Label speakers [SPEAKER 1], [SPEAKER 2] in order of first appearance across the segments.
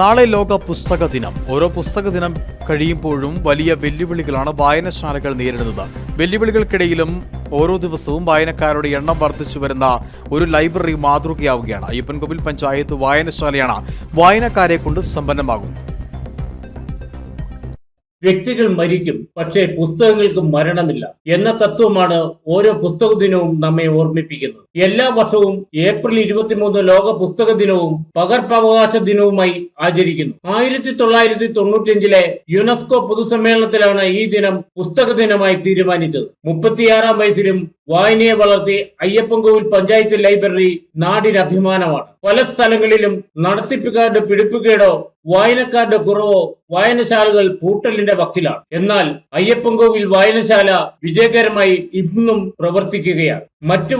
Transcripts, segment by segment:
[SPEAKER 1] നാളെ ലോക പുസ്തക ദിനം ഓരോ പുസ്തക ദിനം കഴിയുമ്പോഴും വലിയ വെല്ലുവിളികളാണ് വായനശാലകൾ നേരിടുന്നത്. വെല്ലുവിളികൾക്കിടയിലും ഓരോ ദിവസവും വായനക്കാരുടെ എണ്ണം വർദ്ധിച്ചു വരുന്ന ഒരു ലൈബ്രറി മാതൃകയാവുകയാണ്. അയ്യപ്പൻകോവിൽ പഞ്ചായത്ത് വായനശാലയാണ്. വായനക്കാരെ കൊണ്ട് സമ്പന്നമാകുന്നത്
[SPEAKER 2] വ്യക്തികൾ മരിക്കും പക്ഷേ പുസ്തകങ്ങൾക്ക് മരണമില്ല. എന്ന തത്വമാണ് ഓരോ പുസ്തക ദിനവും നമ്മെ ഓർമ്മിപ്പിക്കുന്നത്. എല്ലാ വർഷവും ഏപ്രിൽ ഇരുപത്തിമൂന്ന് ലോക പുസ്തക ദിനവും പകർപ്പവകാശ ദിനവുമായി ആചരിക്കുന്നു. ആയിരത്തി തൊള്ളായിരത്തി തൊണ്ണൂറ്റിയഞ്ചിലെ യുനെസ്കോ പൊതുസമ്മേളനത്തിലാണ് ഈ ദിനം പുസ്തക ദിനമായി തീരുമാനിച്ചത്. മുപ്പത്തിയാറാം വയസ്സിലും വായനയെ വളർത്തി അയ്യപ്പൻകോവിൽ പഞ്ചായത്ത് ലൈബ്രറി നാടിന് അഭിമാനമാണ്. പല സ്ഥലങ്ങളിലും നടത്തിപ്പുകാരുടെ പിടിപ്പുകേടോ വായനക്കാരുടെ കുറവോ വായനശാലകൾ പൂട്ടലിന്റെ വക്കിലാണ്. എന്നാൽ അയ്യപ്പൻകോവിൽ വായനശാല വിജയകരമായി ഇന്നും പ്രവർത്തിക്കുകയാണ്. മറ്റു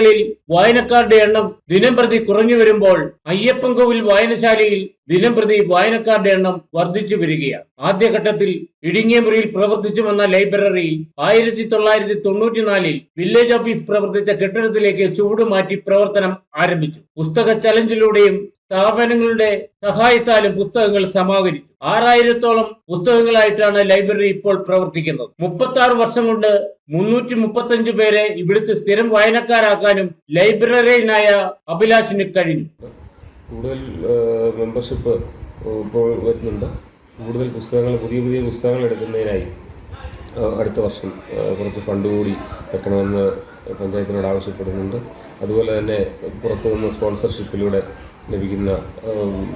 [SPEAKER 2] വായനശാലകളിൽ വായനക്കാരുടെ എണ്ണം ദിനംപ്രതി കുറഞ്ഞു വരുമ്പോൾ അയ്യപ്പൻകോവിൽ വായനശാലയിൽ ദിനംപ്രതി വായനക്കാരുടെ എണ്ണം വർദ്ധിച്ചു വരികയാണ്. ആദ്യഘട്ടത്തിൽ ഇടുങ്ങിയ മുറിയിൽ പ്രവർത്തിച്ചു വന്ന ലൈബ്രറി ആയിരത്തി തൊള്ളായിരത്തി തൊണ്ണൂറ്റിനാലിൽ വില്ലേജ് ഓഫീസ് പ്രവർത്തിച്ച കെട്ടിടത്തിലേക്ക് ചൂടുമാറ്റി പ്രവർത്തനം ആരംഭിച്ചു. പുസ്തക ചലഞ്ചിലൂടെയും സ്ഥാപനങ്ങളുടെ സഹായത്താലും പുസ്തകങ്ങൾ സമാഹരിച്ചു. ആറായിരത്തോളം പുസ്തകങ്ങളായിട്ടാണ് ലൈബ്രറി ഇപ്പോൾ പ്രവർത്തിക്കുന്നത്. മുപ്പത്തി ആറ് വർഷം കൊണ്ട് മുന്നൂറ്റി മുപ്പത്തഞ്ച് പേരെ ഇവിടുത്തെ സ്ഥിരം വായനക്കാരാക്കാനും ലൈബ്രറിയനായ അഭിലാഷിന് കഴിഞ്ഞു.
[SPEAKER 3] കൂടുതൽ മെമ്പർഷിപ്പ് ഇപ്പോൾ വരുന്നുണ്ട്. കൂടുതൽ പുസ്തകങ്ങൾ പുതിയ പുതിയ പുസ്തകങ്ങൾ എടുക്കുന്നതിനായി അടുത്ത വർഷം കുറച്ച് ഫണ്ട് കൂടി വെക്കണമെന്ന് പഞ്ചായത്തിനോട് ആവശ്യപ്പെടുന്നുണ്ട്. അതുപോലെ തന്നെ പുറത്തു നിന്ന് സ്പോൺസർഷിപ്പിലൂടെ ലഭിക്കുന്ന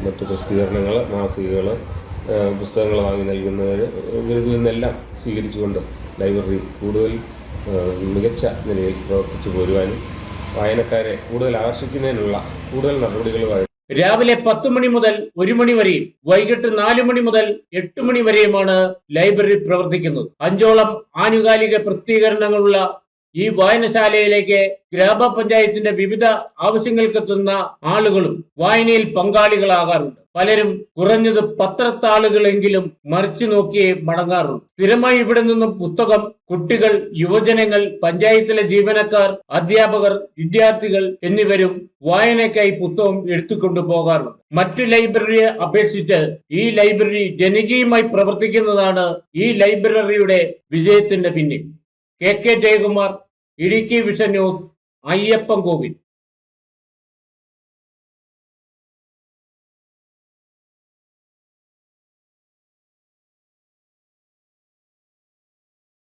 [SPEAKER 3] മറ്റു പ്രസിദ്ധീകരണങ്ങൾ മാസികകൾ പുസ്തകങ്ങൾ വാങ്ങി നൽകുന്നവർ ഇവരിൽ നിന്നെല്ലാം സ്വീകരിച്ചുകൊണ്ട് ലൈബ്രറി കൂടുതൽ മികച്ച നിലയിൽ പ്രവർത്തിച്ചു പോരുവാനും വായനക്കാരെ കൂടുതൽ ആകർഷിക്കുന്നതിനുള്ള കൂടുതൽ നടപടികളുമായി.
[SPEAKER 2] രാവിലെ പത്ത് മണി മുതൽ ഒരു മണി വരെയും വൈകിട്ട് നാല് മണി മുതൽ എട്ട് മണി വരെയുമാണ് ലൈബ്രറി പ്രവർത്തിക്കുന്നത്. അഞ്ചോളം ആനുകാലിക പ്രസിദ്ധീകരണങ്ങളുള്ള ഈ വായനശാലയിലേക്ക് ഗ്രാമപഞ്ചായത്തിന്റെ വിവിധ ആവശ്യങ്ങൾക്കെത്തുന്ന ആളുകളും വായനയിൽ പങ്കാളികളാകാറുണ്ട്. പലരും കുറഞ്ഞത് പത്രത്താളുകളെങ്കിലും മറിച്ചു നോക്കിയേ മടങ്ങാറുള്ളൂ സ്ഥിരമായി ഇവിടെ നിന്നും പുസ്തകം കുട്ടികൾ യുവജനങ്ങൾ പഞ്ചായത്തിലെ ജീവനക്കാർ അധ്യാപകർ വിദ്യാർത്ഥികൾ എന്നിവരും വായനയ്ക്കായി പുസ്തകം എടുത്തുകൊണ്ടു പോകാറുണ്ട്. മറ്റു ലൈബ്രറിയെ അപേക്ഷിച്ച് ഈ ലൈബ്രറി ജനകീയമായി പ്രവർത്തിക്കുന്നതാണ് ഈ ലൈബ്രറിയുടെ വിജയത്തിന്റെ പിന്നിൽ. K K Jayakumar Idukki vision news Ayyappan Kovil.